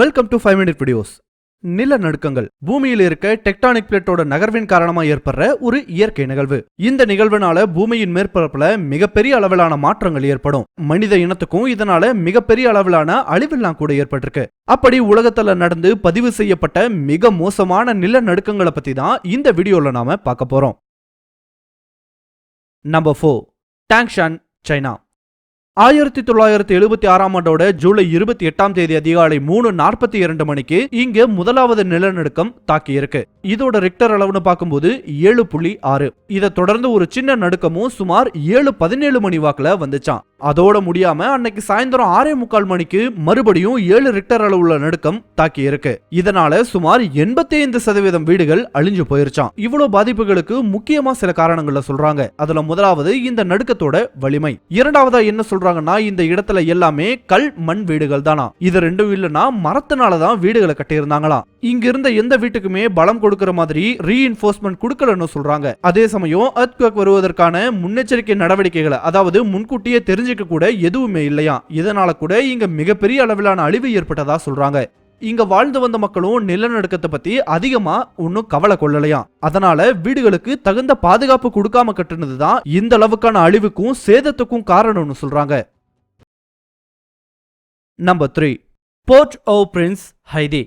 Welcome to five minute videos நிலநடுக்கங்கள் பூமியில் இருக்க tectonic பிளேட்டோட நகர்வின் காரணமா ஏற்படுற ஒரு இயற்கை நிகழ்வு. இந்த நிகழ்வுனால பூமியின் மேற்பரப்புல மிகப்பெரிய அளவிலான மாற்றங்கள் ஏற்படும். மனித இனத்துக்கும் இதனால மிகப்பெரிய அளவிலான அழிவெல்லாம் கூட ஏற்பட்டிருக்கு. அப்படி உலகத்துல நடந்து பதிவு செய்யப்பட்ட மிக மோசமான நிலநடுக்கங்களை பத்தி தான் இந்த வீடியோல நாம பார்க்க போறோம். நம்பர் ஃபோர் டாங்ஷான் சைனா ஆயிரத்தி தொள்ளாயிரத்தி எழுபத்தி ஆறாம் ஆண்டோட ஜூலை இருபத்தி எட்டாம் தேதி அதிகாலை மூணு நாற்பத்தி இரண்டு மணிக்கு இங்க முதலாவது நிலநடுக்கம் தாக்கியிருக்கு. இதோட ரிக்டர் அளவுன்னு பார்க்கும்போது ஏழு புள்ளி ஆறு. இதை தொடர்ந்து ஒரு சின்ன நடுக்கமும் சுமார் ஏழு பதினேழு மணி வாக்குல வந்துச்சான் அதோட முடியாம அன்னைக்கு சாயந்தரம் ஆறே முக்கால் மணிக்கு மறுபடியும் ஏழு ரிக்டர் அளவுள்ள நடுக்கம் தாக்கி இருக்கு. இதனால சுமார் எண்பத்தி ஐந்து சதவீதம் வீடுகள் அழிஞ்சு போயிருச்சான் இவ்வளவு பாதிப்புகளுக்கு முக்கியமா சில காரணங்களை சொல்றாங்க. அதுல முதலாவது இந்த நடுக்கத்தோட வலிமை. இரண்டாவதா என்ன சொல்றாங்கன்னா இந்த இடத்துல எல்லாமே கல் மண் வீடுகள் தானா? இது ரெண்டும் இல்லைன்னா மரத்தினாலதான் வீடுகளை கட்டியிருந்தாங்களாம். இங்க இருந்த எந்த வீட்டுக்குமே பலம் கொடுக்கிற மாதிரி ரீஇன்ஃபோர்ஸ்மெண்ட் கொடுக்கலன்னு சொல்றாங்க. அதே சமயம் earthquake வருவதற்கான முன்னெச்சரிக்கை நடவடிக்கைகளை அதாவது முன்கூட்டியே தெரிஞ்சு தெரிஞ்சுக்க கூட எதுவுமே இல்லையா? இதனால கூட இங்க மிகப்பெரிய அளவிலான அழிவு ஏற்பட்டதா சொல்றாங்க. இங்க வாழ்ந்து வந்த மக்களும் நிலநடுக்கத்தை பத்தி அதிகமா ஒன்னும் கவலை கொள்ளலையாம் அதனால வீடுகளுக்கு தகுந்த பாதுகாப்பு கொடுக்காம கட்டுனதுதான் இந்த அளவுக்கான அழிவுக்கும் சேதத்துக்கும் காரணம்னு சொல்றாங்க. Number three Port au Prince Haiti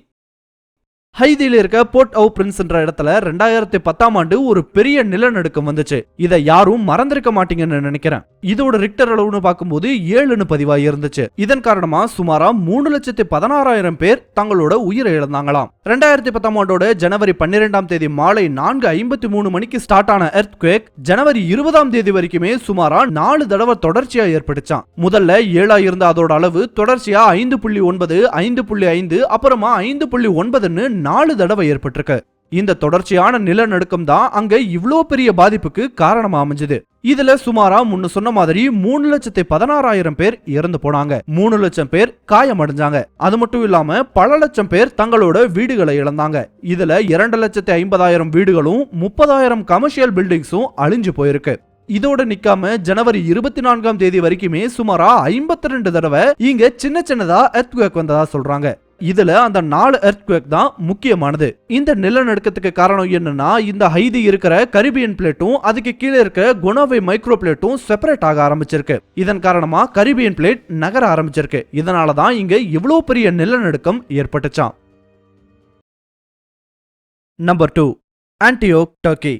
ஹைதியில் இருக்க போர்ட் ஓ பிரின்ஸ் என்ற இடத்துல ரெண்டாயிரத்தி பத்தாம் ஆண்டு ஒரு பெரிய நிலநடுக்கம் வந்துச்சு. இதை யாரும் மறந்திருக்க மாட்டீங்கன்னு நினைக்கிறேன். இதோட ரிக்டர் அளவுன்னு பார்க்கும்போது ஏழுன்னு பதிவாகி இருந்துச்சு. இதன் காரணமா சுமாரா மூணு லட்சத்தி பதினாறாயிரம் பேர் தங்களோட உயிரை இழந்தாங்களாம். ரெண்டாயிரத்தி பத்தாம் ஆண்டோட ஜனவரி பன்னிரெண்டாம் தேதி மாலை நான்கு ஐம்பத்தி மூணு மணிக்கு ஸ்டார்ட் ஆன எர்த் குவேக் ஜனவரி இருபதாம் தேதி வரைக்குமே சுமாரா நாலு தடவை தொடர்ச்சியா ஏற்பட்டுச்சான் முதல்ல ஏழா இருந்த அதோட அளவு தொடர்ச்சியா ஐந்து புள்ளி ஒன்பது ஐந்து புள்ளி ஐந்து அப்புறமா ஐந்து புள்ளி ஒன்பதுன்னு நாலு தடவை ஏற்பட்டிருக்கு. இந்த தொடர்ச்சியான நிலநடுக்கம் தான் அங்க இவ்வளோ பெரிய பாதிப்புக்கு காரணமா அமைஞ்சது. இதுல சுமாரா முன்ன சொன்ன மாதிரி மூணு லட்சத்தி பதினாறாயிரம் பேர் இறந்து போனாங்க. மூணு லட்சம் பேர் காயமடைஞ்சாங்க. அது மட்டும் இல்லாம பல லட்சம் பேர் தங்களோட வீடுகளை இழந்தாங்க. இதுல இரண்டு லட்சத்தி ஐம்பதாயிரம் வீடுகளும் முப்பதாயிரம் கமர்ஷியல் பில்டிங்ஸும் அழிஞ்சு போயிருக்கு. இதோட நிக்காம ஜனவரி இருபத்தி நான்காம் தேதி வரைக்குமே சுமாரா ஐம்பத்தி ரெண்டு தடவை இங்க சின்ன சின்னதா எர்த்குவேக் வந்ததா சொல்றாங்க. இதுல அந்த நாலு எர்த்குவேக் தான் முக்கியமானது. இந்த நிலநடுக்கத்துக்கு காரணம் என்னன்னா இந்த ஹைதி இருக்கிற கரிபியன் பிளேட்டும் அதுக்கு கீழே இருக்க குணவை மைக்ரோ பிளேட்டும் செப்பரேட் ஆக ஆரம்பிச்சிருக்கு. இதன் காரணமா கரிபியன் பிளேட் நகர ஆரம்பிச்சிருக்கு. இதனால தான் இங்க இவ்வளவு பெரிய நிலநடுக்கம் ஏற்பட்டுச்சான் நம்பர் டூ ஆன்டியோக் டர்க்கி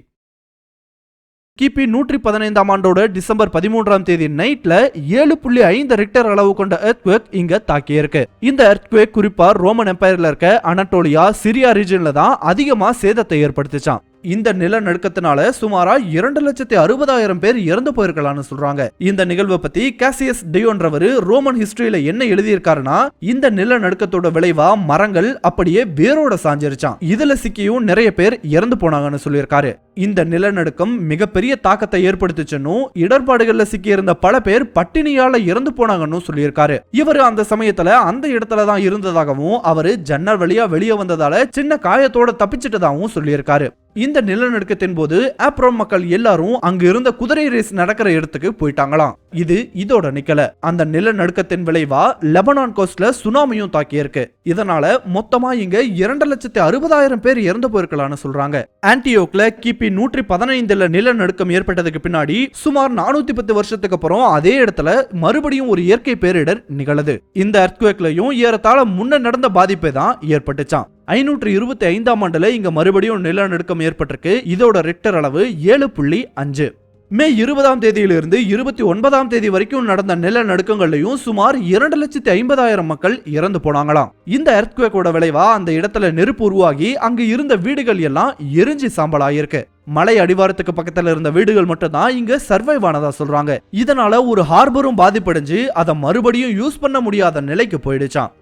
கிபி நூற்றி பதினைந்தாம் ஆண்டோட டிசம்பர் பதிமூன்றாம் தேதி நைட்ல ஏழு புள்ளி ஐந்து ரிக்டர் அளவு கொண்ட எர்த்வேக் இங்க தாக்கியிருக்கு. இந்த எர்த்வேக் குறிப்பா ரோமன் எம்பையர்ல இருக்க அனட்டோலியா சிரியா ரீஜன்ல தான் அதிகமா சேதத்தை ஏற்படுத்துச்சான் இந்த நிலநடுக்கத்தினால சுமாரா இரண்டு லட்சத்தி அறுபதாயிரம் பேர் இறந்து போயிருக்கலாம்னு சொல்றாங்க. இந்த நிகழ்வை பத்தி கேசியஸ் டியோன்றவர் ரோமன் ஹிஸ்டரியில என்ன எழுதியிருக்காருன்னா இந்த நிலநடுக்கத்தோட விளைவா மரங்கள் அப்படியே வேரோட சாஞ்சிருச்சான் இதுல சிக்கியும் நிறைய பேர் இறந்து போனாங்கன்னு சொல்லியிருக்காரு. இந்த நிலநடுக்கம் மிகப்பெரிய தாக்கத்தை ஏற்படுத்துச்சுன்னு இடர்பாடுகள்ல சிக்கியிருந்த பல பேர் பட்டினியால இறந்து போனாங்கன்னு சொல்லியிருக்காரு. இவர் அந்த சமயத்துல அந்த இடத்துல தான் இருந்ததாகவும் அவரு ஜன்னல் வழியா வெளியே வந்ததால சின்ன காயத்தோட தப்பிச்சிட்டதாகவும் சொல்லியிருக்காரு. இந்த நிலநடுக்கத்தின் போது ஆப்ரோம் மக்கள் எல்லாரும் அங்கு இருந்த குதிரை ரேஸ் நடக்கிற இடத்துக்கு போயிட்டாங்களாம். இது இதோட நிக்கல. அந்த நிலநடுக்கத்தின் விளைவா லெபனான் கோஸ்ட்ல சுனாமியும் தாக்கியிருக்கு. இதனால மொத்தமா இங்க இரண்டு லட்சத்தி அறுபதாயிரம் பேர் இறந்து போயிருக்கலாம்னு சொல்றாங்க. ஆன்டியோக்ல கிபி நூற்றி பதினைந்துல நிலநடுக்கம் ஏற்பட்டதுக்கு பின்னாடி சுமார் நானூத்தி பத்து வருஷத்துக்கு அப்புறம் அதே இடத்துல மறுபடியும் ஒரு இயற்கை பேரிடர் நிகழது. இந்த அர்த்குவேக்லயும் ஏறத்தாழ முன்ன நடந்த பாதிப்பே தான் ஏற்பட்டுச்சான் ஐநூற்று இருபத்தி ஐந்தாம் ஆண்டுல இங்க மறுபடியும் நிலநடுக்கம் ஏற்பட்டிருக்கு. இதோட ரிக்டர் அளவு ஏழு புள்ளி அஞ்சு. மே இருபதாம் தேதியிலிருந்து இருபத்தி ஒன்பதாம் தேதி வரைக்கும் நடந்த நிலநடுக்கங்கள்லையும் சுமார் இரண்டு லட்சத்தி ஐம்பதாயிரம் மக்கள் இறந்து போனாங்களாம். இந்த எர்த்குவேக்கோட விளைவா அந்த இடத்துல நெருப்பு உருவாகி அங்கு இருந்த வீடுகள் எல்லாம் எரிஞ்சு சாம்பலாயிருக்கு. மலை அடிவாரத்துக்கு பக்கத்துல இருந்த வீடுகள் மட்டும்தான் இங்க சர்வைவ் ஆனதா சொல்றாங்க. இதனால ஒரு ஹார்பரும் பாதிப்படைஞ்சு அதை மறுபடியும் யூஸ் பண்ண முடியாத நிலைக்கு போயிடுச்சான்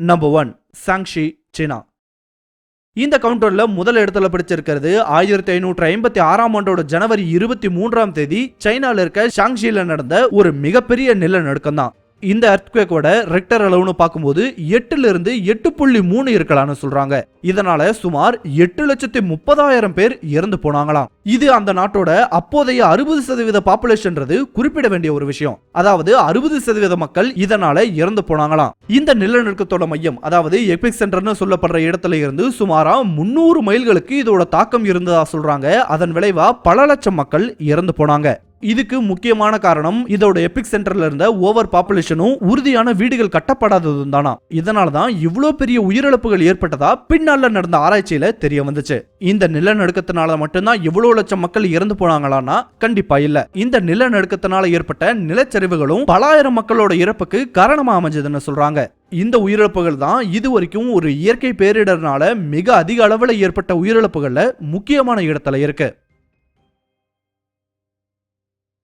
நம்பர் ஒன் சாங்ஷி சீனா இந்த கவுண்டரில் முதல் இடத்துல பிடிச்சிருக்கிறது ஆயிரத்தி ஐநூற்று ஐம்பத்தி ஆறாம் ஆண்டோட ஜனவரி இருபத்தி மூன்றாம் தேதி சைனாவில் இருக்க ஷாங்ஷியில் நடந்த ஒரு மிகப்பெரிய நிலநடுக்கம் தான் இந்த எர்த்குவேக்கோட ரெக்டர் அளவுன்னு பார்க்கும்போது எட்டுல இருந்து எட்டு புள்ளி மூணு இருக்கலாம்னு சொல்றாங்க. இதனால சுமார் எட்டு லட்சத்தி முப்பதாயிரம் பேர் இறந்து போனாங்களாம். இது அந்த நாட்டோட அப்போதைய அறுபது சதவீத பாப்புலேஷன்றது குறிப்பிட வேண்டிய ஒரு விஷயம். அதாவது அறுபது சதவீத மக்கள் இதனால இறந்து போனாங்களாம். இந்த நிலநடுக்கத்தோட மையம் அதாவது எபிக் சென்டர்னு சொல்லப்படுற இடத்துல இருந்து சுமாரா முன்னூறு மைல்களுக்கு இதோட தாக்கம் இருந்ததா சொல்றாங்க. அதன் விளைவா பல லட்சம் மக்கள் இறந்து போனாங்க. இதுக்கு முக்கியமான காரணம் இதோட எபிக் சென்டர்ல இருந்த ஓவர் பாப்புலேஷனும் உறுதியான வீடுகள் கட்டப்படாததும் தானா? இதனால தான் இவ்வளோ பெரிய உயிரிழப்புகள் ஏற்பட்டதா பின்னால நடந்த ஆராய்ச்சியில தெரிய வந்துச்சு. இந்த நிலநடுக்கத்தினால மட்டும்தான் இவ்வளவு லட்சம் மக்கள் இறந்து போனாங்களான்னா கண்டிப்பா இல்ல. இந்த நிலநடுக்கத்தினால ஏற்பட்ட நிலச்சரிவுகளும் பலாயிரம் மக்களோட இறப்புக்கு காரணமா அமைஞ்சதுன்னு சொல்றாங்க. இந்த உயிரிழப்புகள் தான் இது வரைக்கும் ஒரு இயற்கை பேரிடர்னால மிக அதிக அளவில் ஏற்பட்ட உயிரிழப்புகள்ல முக்கியமான இடத்துல இருக்கு.